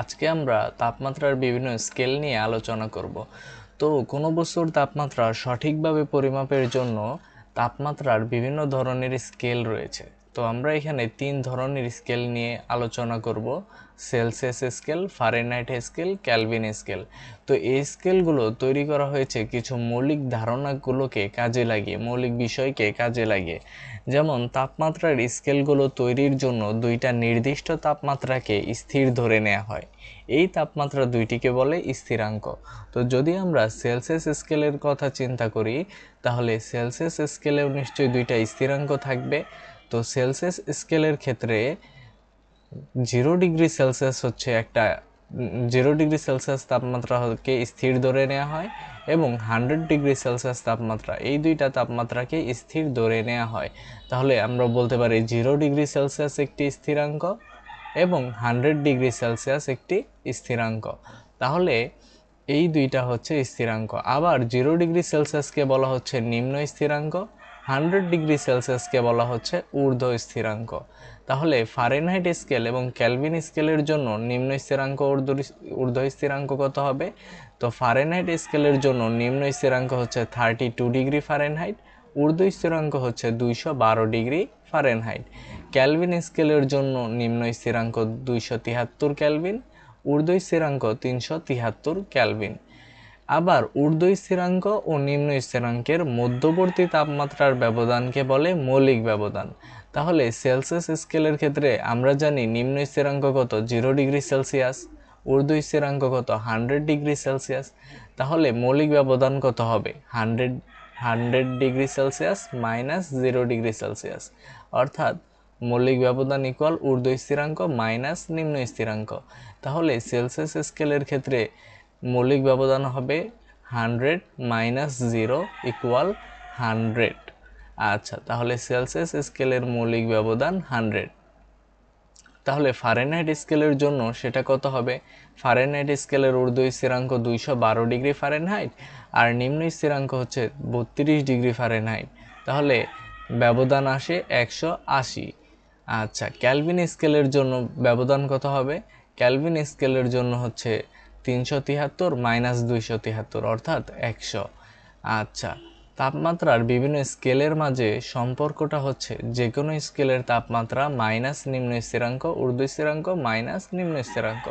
আজকে আমরা তাপমাত্রার বিভিন্ন স্কেল নিয়ে আলোচনা করব। তো কোনো বস্তুর তাপমাত্রা সঠিকভাবে পরিমাপের জন্য তাপমাত্রার বিভিন্ন ধরনের স্কেল রয়েছে। তো আমরা এখানে তিন ধরনের স্কেল নিয়ে আলোচনা করব। Celsius scale, Fahrenheit scale, Kelvin scale. তো এই স্কেলগুলো তৈরি করা হয়েছে কিছু মৌলিক ধারণাগুলোকে কাজে লাগিয়ে, মৌলিক বিষয়কে কাজে লাগিয়ে। যেমন তাপমাত্রার স্কেলগুলো তৈরির জন্য দুইটা নির্দিষ্ট তাপমাত্রাকে স্থির ধরে নেওয়া হয়। এই তাপমাত্রা দুইটিকে বলে স্থিরাঙ্ক। তো যদি আমরা সেলসিয়াস স্কেলের কথা চিন্তা করি, তাহলে সেলসিয়াস স্কেলেও নিশ্চয়ই দুইটা স্থিরাঙ্ক থাকবে। তো সেলসিয়াস স্কেলের ক্ষেত্রে জিরো ডিগ্রি সেলসিয়াস হচ্ছে একটা, জিরো ডিগ্রি সেলসিয়াস তাপমাত্রাকে স্থির ধরে নেওয়া হয় এবং হান্ড্রেড ডিগ্রি সেলসিয়াস তাপমাত্রা, এই দুইটা তাপমাত্রাকে স্থির ধরে নেওয়া হয়। তাহলে আমরা বলতে পারি জিরো ডিগ্রি সেলসিয়াস একটি স্থিরাঙ্ক এবং হান্ড্রেড ডিগ্রি সেলসিয়াস একটি স্থিরাঙ্ক। তাহলে এই দুইটা হচ্ছে স্থিরাঙ্ক। আবার জিরো ডিগ্রি সেলসিয়াসকে বলা হচ্ছে নিম্ন স্থিরাঙ্ক হান্ড্রেড ডিগ্রি সেলসিয়াসকে বলা হচ্ছে ঊর্ধ্ব স্থিরাঙ্ক। তাহলে ফারেনহাইট স্কেল এবং ক্যালভিন স্কেলের জন্য নিম্ন স্থিরাঙ্ক ঊর্ধ্ব স্থিরাঙ্ক কত হবে? তো ফারেনহাইট স্কেলের জন্য নিম্ন স্থিরাঙ্ক হচ্ছে থার্টি টু ডিগ্রি ফারেনহাইট ঊর্ধ্ব স্থিরাঙ্ক হচ্ছে দুইশো বারো ডিগ্রি ফারেনহাইট ক্যালভিন স্কেলের জন্য নিম্ন স্থিরাঙ্ক দুইশো তিয়াত্তর ক্যালভিন ঊর্ধ্ব স্থিরাঙ্ক তিনশো তিয়াত্তর ক্যালভিন আবার ঊর্ধ্ব স্থিরাঙ্ক ও নিম্ন স্থিরাঙ্কের মধ্যবর্তী তাপমাত্রার ব্যবধানকে বলে মৌলিক ব্যবধান। তাহলে সেলসিয়াস স্কেলের ক্ষেত্রে আমরা জানি নিম্ন স্থিরাঙ্ক কত জিরো ডিগ্রি সেলসিয়াস ঊর্ধ্ব স্থিরাঙ্ক কত হান্ড্রেড ডিগ্রি সেলসিয়াস। তাহলে মৌলিক ব্যবধান কত হবে? Hundred hundred degree Celsius minus zero degree Celsius. অর্থাৎ মৌলিক ব্যবধান ইকুয়াল ঊর্ধ্ব স্থিরাঙ্ক মাইনাস নিম্ন স্থিরাঙ্ক। তাহলে সেলসিয়াস স্কেলের ক্ষেত্রে মৌলিক ব্যবধান হবে hundred minus zero equal hundred. আচ্ছা তাহলে সেলসিয়াস স্কেলের মৌলিক ব্যবধান হান্ড্রেড। তাহলে ফারেনহাইট স্কেলের জন্য সেটা কত হবে? ফারেনহাইট স্কেলের ঊর্ধ্ব স্থিরাঙ্ক দুইশো বারো ডিগ্রি ফারেনহাইট, আর নিম্ন স্থিরাঙ্ক হচ্ছে বত্রিশ ডিগ্রি ফারেনহাইট। তাহলে ব্যবধান আসে একশো আশি। আচ্ছা ক্যালভিন স্কেলের জন্য ব্যবধান কত হবে? ক্যালভিন স্কেলের জন্য হচ্ছে তিনশো তিয়াত্তর মাইনাস দুইশো তিয়াত্তর অর্থাৎ একশো। আচ্ছা তাপমাত্রার বিভিন্ন স্কেলের মাঝে সম্পর্কটা হচ্ছে যে কোনো স্কেলের তাপমাত্রা মাইনাস নিম্ন স্থিরাঙ্ক, ঊর্ধ্ব স্থিরাঙ্ক, মাইনাস নিম্ন স্থিরাঙ্ক।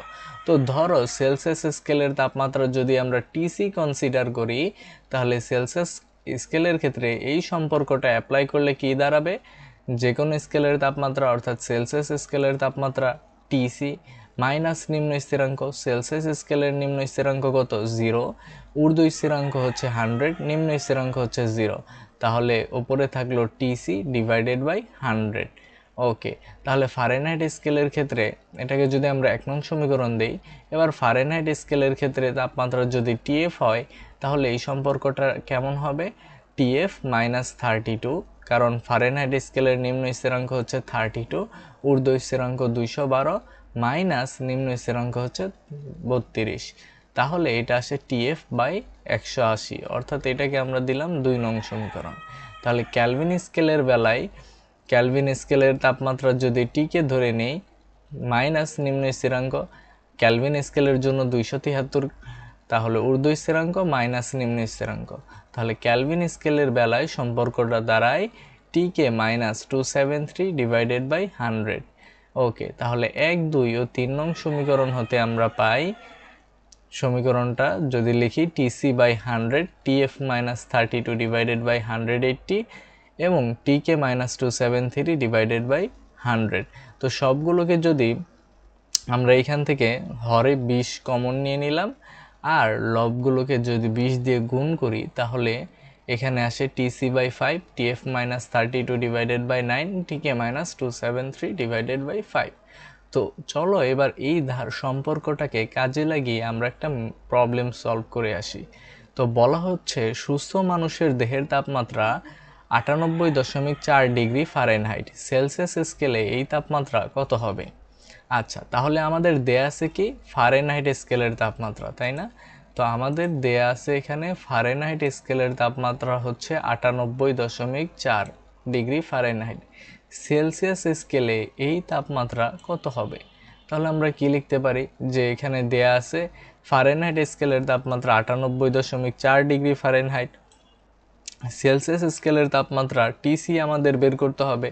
তো ধরো সেলসিয়াস স্কেলের তাপমাত্রা যদি আমরা টিসি কনসিডার করি, তাহলে সেলসিয়াস স্কেলের ক্ষেত্রে এই সম্পর্কটা অ্যাপ্লাই করলে কি দাঁড়াবে? যে কোনো স্কেলের তাপমাত্রা, অর্থাৎ সেলসিয়াস স্কেলের তাপমাত্রা টিসি মাইনাস নিম্ন স্থিরাঙ্ক, সেলসিয়াস স্কেলের নিম্ন স্থিরাঙ্ক কত? জিরো। ঊর্ধ্ব স্থিরাঙ্ক হচ্ছে হান্ড্রেড, নিম্ন স্থিরাঙ্ক হচ্ছে জিরো। তাহলে ওপরে থাকল TC divided by hundred. Okay, তাহলে ফারেনহাইট স্কেলের ক্ষেত্রে এটাকে যদি আমরা এক নং সমীকরণ দিই, এবার ফারেনহাইট স্কেলের ক্ষেত্রে তাপমাত্রা যদি টিএফ হয়, তাহলে এই সম্পর্কটা কেমন হবে? টিএফ মাইনাস থার্টি টু, কারণ ফারেনহাইট স্কেলের নিম্ন স্থিরাঙ্ক হচ্ছে থার্টি টু ঊর্ধ্ব স্থিরাঙ্ক দুইশো বারো মাইনাস নিম্ন স্থিরাঙ্ক হচ্ছে বত্রিশ। তাহলে এটা আসে টিএফ বাই একশো আশি, অর্থাৎ এটাকে আমরা দিলাম দুই নং সমীকরণ। তাহলে ক্যালভিন স্কেলের বেলায়, ক্যালভিন স্কেলের তাপমাত্রা যদি টিকে ধরে নেই, মাইনাস নিম্ন স্থিরাঙ্ক ক্যালভিন স্কেলের জন্য দুইশো তিয়াত্তর তাহলে ঊর্ধ্ব স্থিরাঙ্ক মাইনাস নিম্ন স্থিরাঙ্ক তাহলে ক্যালভিন স্কেলের বেলায় সম্পর্কটা দাঁড়ায় TK minus two seven three divided by hundred. Okay, তাহলে এক, দুই ও তিন নং সমীকরণ হতে আমরা পাই সমীকরণটা যদি লিখি TC by hundred TF minus thirty two divided by hundred eighty এবং TK minus two seven three divided by hundred তো সবগুলোকে যদি আমরা এখান থেকে হরে বিশ কমন নিয়ে নিলাম, আর লবগুলোকে যদি বিশ দিয়ে গুণ করি, তাহলে এখানে আসে TC by five TF minus thirty two divided by nine TK minus two seven three divided by five তো চলো এবার এই ধার সম্পর্কটাকে কাজে লাগিয়ে আমরা একটা প্রবলেম সলভ করে আসি। তো বলা হচ্ছে সুস্থ মানুষের দেহের তাপমাত্রা আটানব্বই দশমিক চার ডিগ্রি ফারেনহাইট সেলসিয়াস স্কেলে এই তাপমাত্রা কত হবে? আচ্ছা তাহলে আমাদের দেয়া আছে কি? ফারেনহাইট স্কেলের তাপমাত্রা, তাই না? তো আমাদের দেয়া আছে এখানে ফারেনহাইট স্কেলের তাপমাত্রা হচ্ছে আটানব্বই দশমিক চার ডিগ্রি ফারেনহাইট সেলসিয়াস স্কেলে এই তাপমাত্রা কত হবে? তাহলে আমরা কি লিখতে পারি? যে এখানে দেয়া আছে ফারেনহাইট স্কেলের তাপমাত্রা আটানব্বই দশমিক চার ডিগ্রি ফারেনহাইট সেলসিয়াস স্কেলের তাপমাত্রা টিসি আমাদের বের করতে হবে।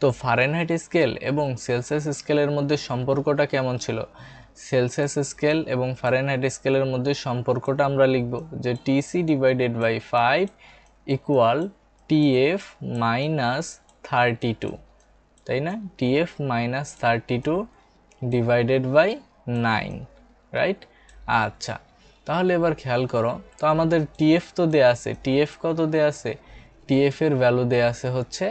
তো ফারেনহাইট স্কেল এবং সেলসিয়াস স্কেলের মধ্যে সম্পর্কটা কেমন ছিল? সেলসিয়াস স্কেল এবং ফারেনহাইট স্কেলের মধ্যে সম্পর্কটা আমরা লিখব যে TC divided by five equal TF minus thirty two তাই না? TF minus thirty two divided by nine right আচ্ছা তাহলে এবার খেয়াল করো, তো আমাদের টিএফ তো দেয়া আছে টিএফ কত দেয়া আছে? টিএফ এর ভ্যালু দেয়া আছে হচ্ছে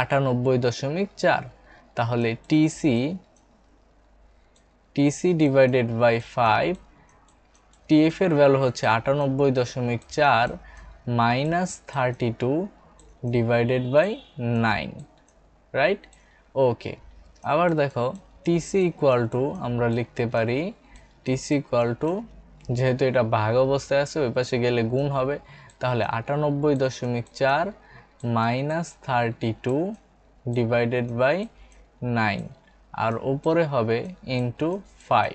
আটানব্বই দশমিক চার, তাহলে TC TC divided by five TF এর ভ্যালু হচ্ছে আটানব্বই দশমিক চার minus thirty two divided by nine right okay আবার দেখো টিসি ইকুয়াল টু আমরা লিখতে পারি টিসি ইকুয়াল টু যেহেতু এটা ভাগ অবস্থায় আছে, ওই পাশে গেলে গুণ হবে, তাহলে আটানব্বই দশমিক চার minus thirty two divided by nine আর উপরে হবে ইন্টু ফাইভ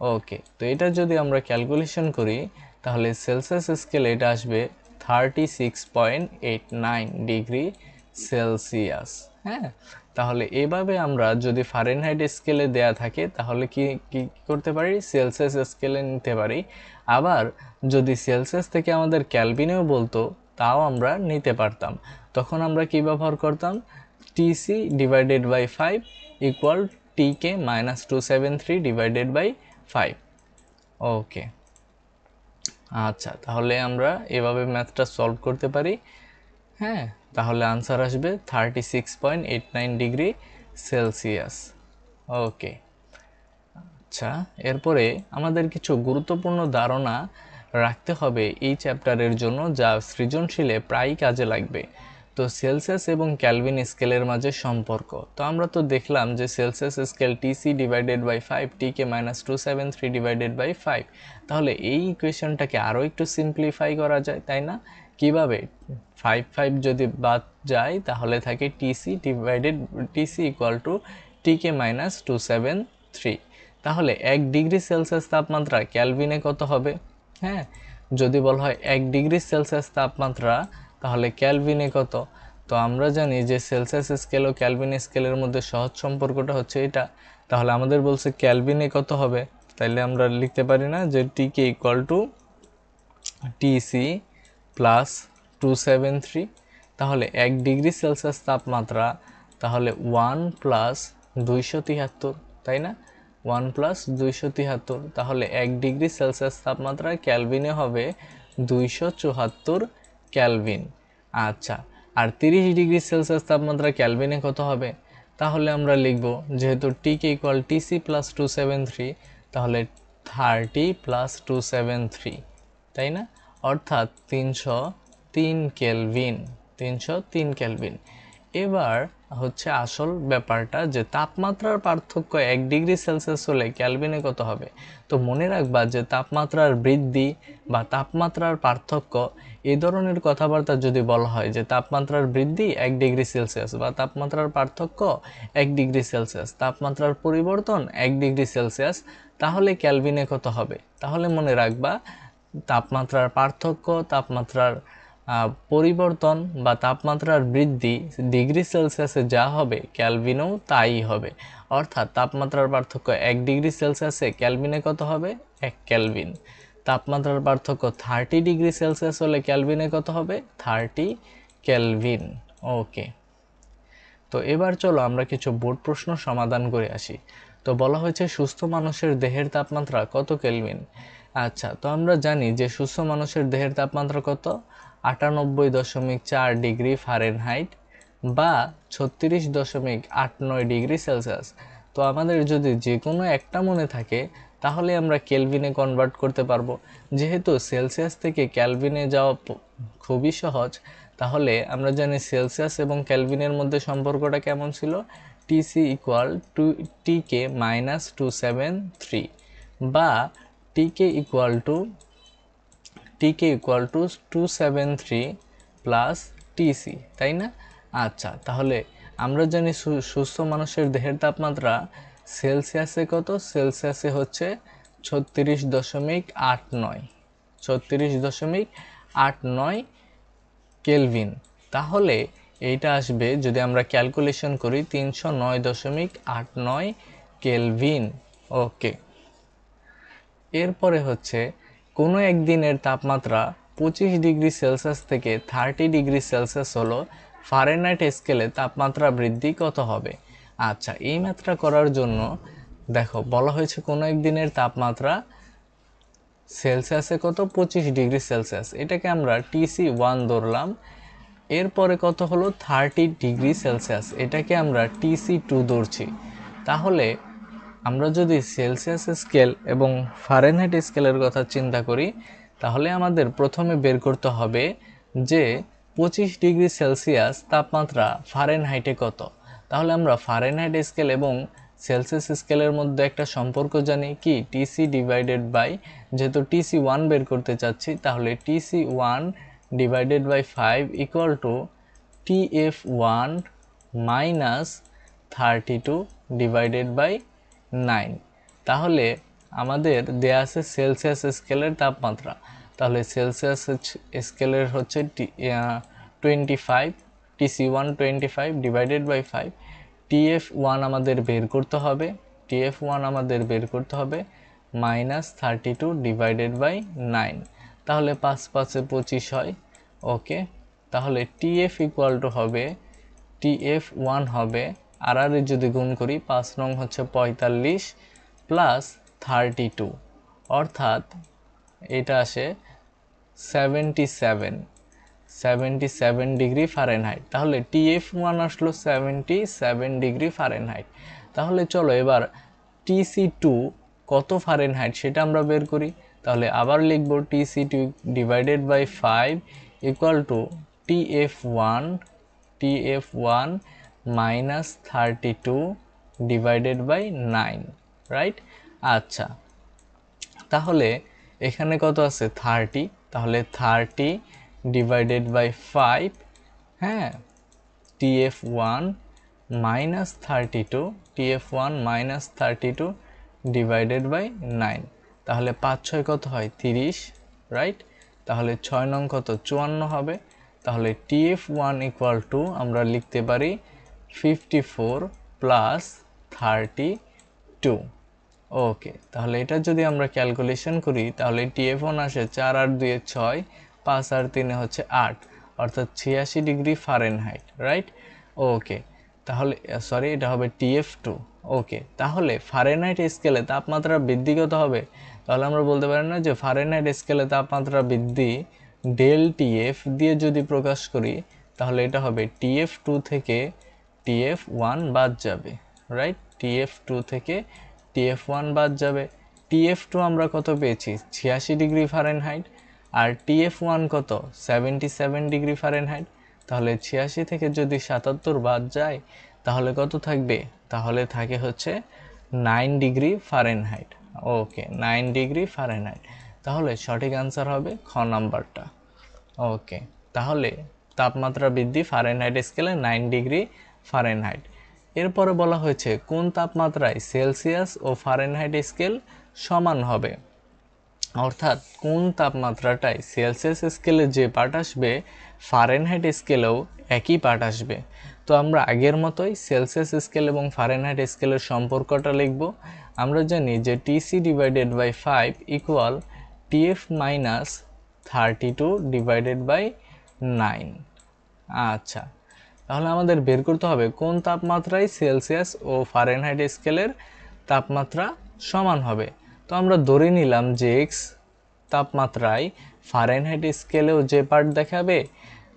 ওকে তো এটা যদি আমরা ক্যালকুলেশন করি, তাহলে সেলসিয়াস স্কেলে এটা আসবে thirty six point eight nine degree Celsius হ্যাঁ? তাহলে এভাবে আমরা যদি ফারেনহাইট স্কেলে দেয়া থাকে, তাহলে কি কি করতে পারি? সেলসিয়াস স্কেলে নিতে পারি। আবার যদি সেলসিয়াস থেকে আমাদের ক্যালভিনেও বলতো, তাও আমরা নিতে পারতাম। তখন আমরা কি ব্যবহার করতাম? TC divided by five equal TK minus two seven three divided by five okay আচ্ছা তাহলে আমরা এভাবে ম্যাথটা সলভ করতে পারি। হ্যাঁ তাহলে আনসার আসবে thirty six point eight nine degree Celsius okay আচ্ছা এরপরে আমাদের কিছু গুরুত্বপূর্ণ ধারণা রাখতে হবে এই চ্যাপ্টারের জন্য যা সৃজনশীলে প্রায়ই কাজে লাগবে। তো সেলসিয়াস এবং ক্যালভিন স্কেলের মাঝে সম্পর্ক। তো আমরা তো দেখলাম যে Celsius scale TC divided by five TK minus two seven three divided by five তাহলে এই ইকুয়েশনটাকে আরও একটু সিম্পলিফাই করা যায়, তাই না? কীভাবে? ফাইভ ফাইভ যদি বাদ যায়, তাহলে থাকে TC divided TC equal to TK minus two seven three তাহলে এক ডিগ্রি সেলসিয়াস তাপমাত্রা ক্যালভিনে কত হবে? হ্যাঁ যদি বলা হয় এক ডিগ্রি সেলসিয়াস তাপমাত্রা তাহলে ক্যালভিনে কত? তো আমরা জানি যে সেলসিয়াস স্কেল ও ক্যালভিন স্কেলের মধ্যে সহজ সম্পর্কটা হচ্ছে এটা। তাহলে আমাদের বলছে ক্যালভিনে কত হবে? তাইলে আমরা লিখতে পারি না যে TK equal to TC plus two seven three. তাহলে এক ডিগ্রি সেলসিয়াস তাপমাত্রা তাহলে ওয়ান প্লাস দুইশো তিয়াত্তর, তাই না? ওয়ান প্লাস দুইশো তিয়াত্তর, তাহলে এক ডিগ্রি সেলসিয়াস তাপমাত্রা ক্যালভিনে হবে দুইশো চুয়াত্তর ক্যালভিন। আচ্ছা আর তিরিশ ডিগ্রি সেলসিয়াস তাপমাত্রা ক্যালভিনে কত হবে? তাহলে আমরা লিখব, যেহেতু TK equal TC plus two seven three তাহলে thirty plus two seven three তাই না? অর্থাৎ তিনশো তিন কেলভিন তিনশো তিন ক্যালভিন এবার হচ্ছে আসল ব্যাপারটা যে তাপমাত্রার পার্থক্য এক ডিগ্রি সেলসিয়াস হলে ক্যালভিনে কত হবে? তো মনে রাখবা যে তাপমাত্রার বৃদ্ধি বা তাপমাত্রার পার্থক্য এই ধরনের কথাবার্তা যদি বলা হয় যে তাপমাত্রার বৃদ্ধি এক ডিগ্রি সেলসিয়াস বা তাপমাত্রার পার্থক্য এক ডিগ্রি সেলসিয়াস, তাপমাত্রার পরিবর্তন এক ডিগ্রি সেলসিয়াস, তাহলে ক্যালভিনে কত হবে? তাহলে মনে রাখবা তাপমাত্রার পার্থক্য, তাপমাত্রার পরিবর্তন বা তাপমাত্রার বৃদ্ধি ডিগ্রি সেলসিয়াসে যা হবে, ক্যালভিনেও তাই হবে। অর্থাৎ তাপমাত্রার পার্থক্য এক ডিগ্রি সেলসিয়াসে ক্যালভিনে কত হবে? এক ক্যালভিন। তাপমাত্রার পার্থক্য থার্টি ডিগ্রি সেলসিয়াস হলে ক্যালভিনে কত হবে? Thirty Kelvin. ওকে। তো এবার চলো আমরা কিছু বোর্ড প্রশ্ন সমাধান করে আসি। তো বলা হয়েছে, সুস্থ মানুষের দেহের তাপমাত্রা কত কেলভিন আচ্ছা তো আমরা জানি যে সুস্থ মানুষের দেহের তাপমাত্রা কত? আটানব্বই দশমিক চার ডিগ্রি ফারেনহাইট বা ছত্রিশ দশমিক আট নয় ডিগ্রি সেলসিয়াস তো আমাদের যদি যে কোনো একটা মনে থাকে, তাহলে আমরা কেলভিনে কনভার্ট করতে পারব। যেহেতু সেলসিয়াস থেকে ক্যালভিনে যাওয়া খুবই সহজ, তাহলে আমরা জানি সেলসিয়াস এবং ক্যালভিনের মধ্যে সম্পর্কটা কেমন ছিল? TC equal to TK minus two seven three বা TK equal to TK equal to two seven three plus TC তাই না? আচ্ছা তাহলে আমরা জানি সুস্থ মানুষের দেহের তাপমাত্রা সেলসিয়াসে কত? সেলসিয়াসে হচ্ছে ছত্রিশ দশমিক আট নয়, ছত্রিশ দশমিক আট নয় কেলভিন। তাহলে এইটা আসবে যদি আমরা ক্যালকুলেশন করি তিনশো নয় দশমিক আট নয় কেলভিন। ওকে। এরপরে হচ্ছে কোনো একদিনের তাপমাত্রা পঁচিশ ডিগ্রি সেলসিয়াস থেকে থার্টি ডিগ্রি সেলসিয়াস হলো ফারেনহাইট স্কেলে তাপমাত্রা বৃদ্ধি কত হবে? আচ্ছা এই মাত্রা করার জন্য দেখো, বলা হয়েছে কোনো একদিনের তাপমাত্রা সেলসিয়াসে কত? পঁচিশ ডিগ্রি সেলসিয়াস। এটাকে আমরা টিসি ওয়ান ধরলাম। এরপরে কত হলো? Thirty degree Celsius. এটাকে আমরা টিসি টু ধরছি। তাহলে আমরা যদি সেলসিয়াস স্কেল এবং ফারেনহাইট স্কেলের কথা চিন্তা করি, তাহলে আমাদের প্রথমে বের করতে হবে যে পঁচিশ ডিগ্রি সেলসিয়াস তাপমাত্রা ফারেনহাইটে কত। তাহলে আমরা ফারেনহাইট স্কেল এবং সেলসিয়াস স্কেলের মধ্যে একটা সম্পর্ক জানি কি? টিসি ডিভাইডেড বাই যেহেতু টিসি ওয়ান বের করতে চাচ্ছি, তাহলে TC one divided by five equal to TF one minus thirty two divided by nine তাহলে আমাদের দেয়া আছে সেলসিয়াস স্কেলের তাপমাত্রা। তাহলে সেলসিয়াস স্কেলের হচ্ছে twenty five TC one twenty five divided by five TF one আমাদের বের করতে হবে। টিএফ ওয়ান আমাদের বের করতে হবে minus thirty two divided by nine তাহলে পাঁচ পাঁচে পঁচিশ হয়। ওকে তাহলে টিএফ ইকুয়াল টু হবে টিএফ ওয়ান হবে আর আর যদি গুণ করি, পাঁচ নং হচ্ছে পঁয়তাল্লিশ প্লাস থার্টি টু অর্থাৎ এটা আসে seventy seven seventy seven degree Fahrenheit তাহলে টিএফ ওয়ান আসলো সেভেন্টি সেভেন ডিগ্রি ফারেনহাইট তাহলে চলো এবার টিসি টু কত ফারেনহাইট সেটা আমরা বের করি। তাহলে আবার লিখব TC two divided by five equal to TF one TF one minus thirty two divided by nine, right? আচ্ছা তাহলে এখানে কত আছে? থার্টি, তাহলে থার্টি ডিভাইডেড বাই ফাইভ হ্যাঁ? TF one minus thirty two TF one minus thirty two divided by nine, তাহলে পাঁচ ছয় কত হয়? তিরিশ, রাইট? তাহলে ছয় নং কত? চুয়ান্ন হবে, তাহলে টিএফ ওয়ান ইকুয়াল টু আমরা লিখতে পারি fifty four plus thirty two okay তাহলে এটা যদি আমরা ক্যালকুলেশন করি, তাহলে টিএফ ওয়ান আসে চার আর দুয়ে ছয়, পাঁচ আর তিনে হচ্ছে আট, অর্থাৎ ছিয়াশি ডিগ্রি ফারেনহাইট রাইট ওকে তাহলে সরি এটা হবে টিএফ টু ওকে তাহলে ফারেনহাইট স্কেলে তাপমাত্রা বৃদ্ধি কত হবে? তাহলে আমরা বলতে পারি না যে ফারেনহাইট স্কেলে তাপমাত্রা বৃদ্ধি ডেল টিএফ দিয়ে যদি প্রকাশ করি, তাহলে এটা হবে টিএফ টু থেকে টিএফ ওয়ান বাদ যাবে রাইট টিএফ টু থেকে টিএফ ওয়ান বাদ যাবে। টিএফ টু আমরা কত পেয়েছি? ছিয়াশি ডিগ্রি ফারেনহাইট আর টিএফ ওয়ান কত? সেভেন্টি সেভেন ডিগ্রি ফারেনহাইট তাহলে ছিয়াশি থেকে যদি সাতাত্তর বাদ যায়, তাহলে কত থাকবে? তাহলে থাকে হচ্ছে nine degree Fahrenheit okay nine degree Fahrenheit তাহলে সঠিক আনসার হবে খ নাম্বারটা। ওকে তাহলে তাপমাত্রা বৃদ্ধি ফারেনহাইট স্কেলে নাইন ডিগ্রি ফারেনহাইট এরপরে বলা হয়েছে, কোন তাপমাত্রায় সেলসিয়াস ও ফারেনহাইট স্কেল সমান হবে? অর্থাৎ, কোন তাপমাত্রাটায় সেলসিয়াস স্কেলে যে পার্ট আসবে ফারেনহাইট স্কেলেও একই পার্ট আসবে। তো আমরা আগের মতোই সেলসিয়াস স্কেল এবং ফারেনহাইট স্কেলের সম্পর্কটা লিখব। আমরা জানি যে TC divided by five equal TF minus thirty two divided by nine আচ্ছা। তাহলে আমাদের বের করতে হবে কোন তাপমাত্রায় সেলসিয়াস ও ফারেনহাইট স্কেলের তাপমাত্রা সমান হবে। তো আমরা ধরে নিলাম যে এক্স তাপমাত্রায় ফারেনহাইট স্কেলেও যে পার্ট দেখাবে,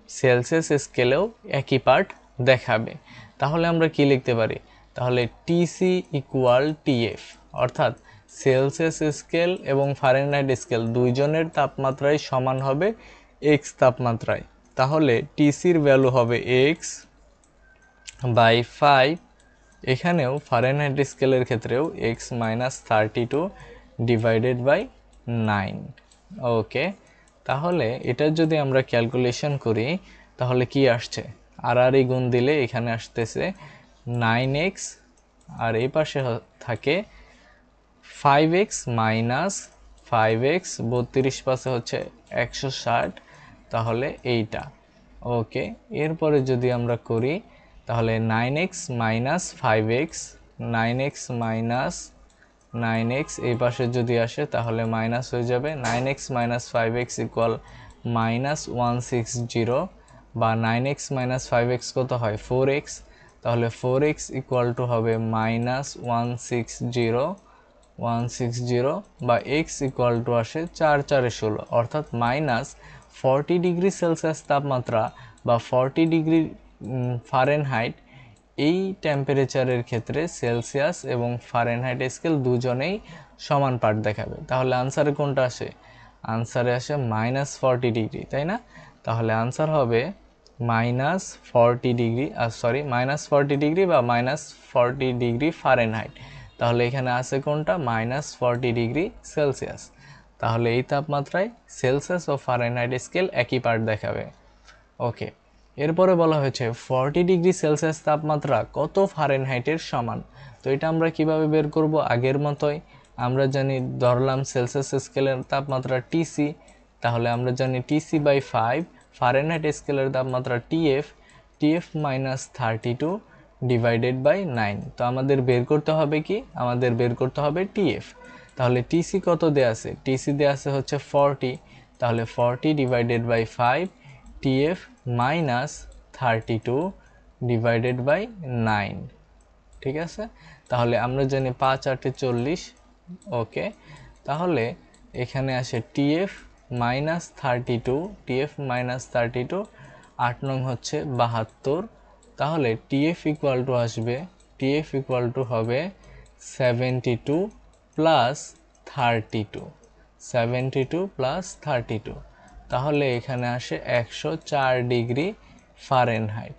সেলসিয়াস স্কেলেও একই পার্ট দেখাবে। তাহলে আমরা কি লিখতে পারি? তাহলে টিসি ইকুয়াল টিএফ অর্থাৎ সেলসিয়াস স্কেল এবং ফারেনহাইট স্কেল দুইজনের তাপমাত্রায় সমান হবে এক্স তাপমাত্রায়। তাহলে টিসির ভ্যালু হবে এক্স বাই ফাইভ, এখানেও ফারেনহাইট স্কেলের ক্ষেত্রেও X minus thirty two divided by nine okay তাহলে এটা যদি আমরা ক্যালকুলেশন করি, তাহলে কি আসছে? আর আর গুণ দিলে এখানে আসতেছে নাইন এক্স আর এই পাশে থাকে five X minus five X বত্রিশ পাশে হচ্ছে একশো ষাট, তাহলে এইটা। ওকে এরপরে যদি আমরা করি তাহলে nine X minus five X nine X minus nine X এই পাশে যদি আসে তাহলে মাইনাস হয়ে যাবে। Nine X minus five X equal minus one six zero বা nine X minus five X কত হয়? ফোর এক্স তাহলে ফোর এক্স ইকুয়াল টু হবে minus one six zero one six zero বা এক্স ইকুয়াল টু আসে চার চারে ষোলো। অর্থাৎ মাইনাস ফর্টি ডিগ্রি সেলসিয়াস তাপমাত্রা বা ফর্টি ডিগ্রি ফারেনহাইট এই টেম্পারেচারের ক্ষেত্রে সেলসিয়াস এবং ফারেনহাইট স্কেল দুজনেই সমান পার্ট দেখাবে। তাহলে আনসারে কোনটা আসে? আনসারে আসে মাইনাস ফর্টি ডিগ্রি তাই না? তাহলে আনসার হবে মাইনাস ফর্টি ডিগ্রি আর সরি মাইনাস ফর্টি ডিগ্রি বা মাইনাস ফর্টি ডিগ্রি ফারেনহাইট তাহলে এখানে আছে কোনটা? মাইনাস ফর্টি ডিগ্রি সেলসিয়াস তাহলে এই তাপমাত্রায় সেলসিয়াস ও ফারেনহাইট স্কেল একই পার্ট দেখাবে। ওকে এরপরে বলা হয়েছে, ফর্টি ডিগ্রি সেলসিয়াস তাপমাত্রা কত ফারেনহাইটের সমান? তো এটা আমরা কীভাবে বের করব আগের মতোই? আমরা জানি ধরলাম সেলসিয়াস স্কেলের তাপমাত্রা টিসি তাহলে আমরা জানি টিসি বাই ফাইভ ফারেনহাইট স্কেলের তাপমাত্রা TF TF minus thirty two divided by nine তো আমাদের বের করতে হবে কি? আমাদের বের করতে হবে টিএফ তাহলে টিসি কত দেয়া আছে? টিসি দেয়া আছে হচ্ছে ফর্টি তাহলে forty divided by five TF minus thirty two divided by nine ঠিক আছে? তাহলে আমরা জানি পাঁচ, আটে, চল্লিশ। ওকে? তাহলে এখানে আসে TF minus thirty two TF minus thirty two আট নং হচ্ছে বাহাত্তর। তাহলে টিএফ ইকুয়াল টু আসবে টিএফ ইকুয়াল টু হবে seventy two plus thirty two seventy two plus thirty two তাহলে এখানে আসে একশো চার ডিগ্রি ফারেনহাইট।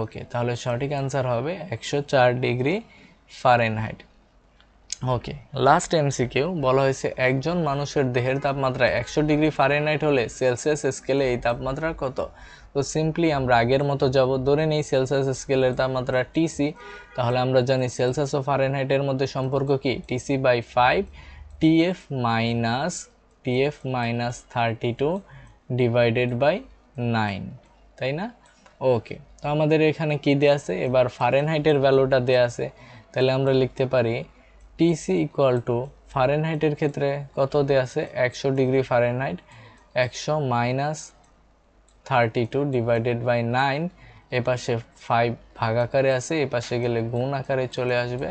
ওকে, তাহলে সঠিক অ্যান্সার হবে একশো চার degree Fahrenheit. Okay last MCQ বলা হয়েছে একজন মানুষের দেহের তাপমাত্রা একশো ডিগ্রি ফারেনহাইট হলে সেলসিয়াস স্কেলে এই তাপমাত্রা কত? তো সিম্পলি আমরা আগের মতো যাব, ধরে নেই সেলসিয়াস স্কেলের তাপমাত্রা টিসি তাহলে আমরা জানি সেলসিয়াস ও ফারেনহাইটের মধ্যে সম্পর্ক কি? TC by five TF minus TF minus thirty two divided by nine তাই না? ওকে তো আমাদের এখানে কি দেয়া আছে? এবার ফারেনহাইটের ভ্যালুটা দেয়া আছে। তাহলে আমরা লিখতে পারি টিসি ইকুয়াল টু ফারেনহাইটের ক্ষেত্রে কত দেয়া আছে? একশো ডিগ্রি ফারেনহাইট একশো minus thirty two divided by nine এপাশে ফাইভ ভাগ আকারে আছে এপাশে গেলে গুণ আকারে চলে আসবে।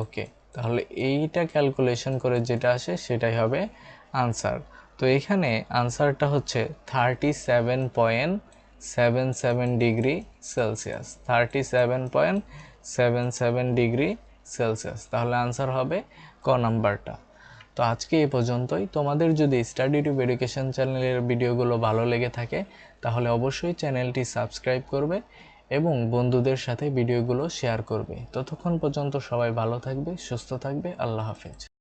ওকে তাহলে এইটা ক্যালকুলেশন করে যেটা আসে সেটাই হবে আনসার তো এখানে আনসারটা হচ্ছে thirty seven point seven seven degree Celsius thirty seven point seven seven degree Celsius তাহলে আনসার হবে ক নাম্বারটা। তো আজকে এই পর্যন্তই। তোমাদের যদি স্টাডি টু এডুকেশন চ্যানেলের ভিডিওগুলো ভালো লেগে থাকে, তাহলে অবশ্যই চ্যানেলটি সাবস্ক্রাইব করবে এবং বন্ধুদের সাথে ভিডিওগুলো শেয়ার করবে। ততক্ষণ পর্যন্ত সবাই ভালো থাকবে, সুস্থ থাকবে। আল্লাহ হাফেজ।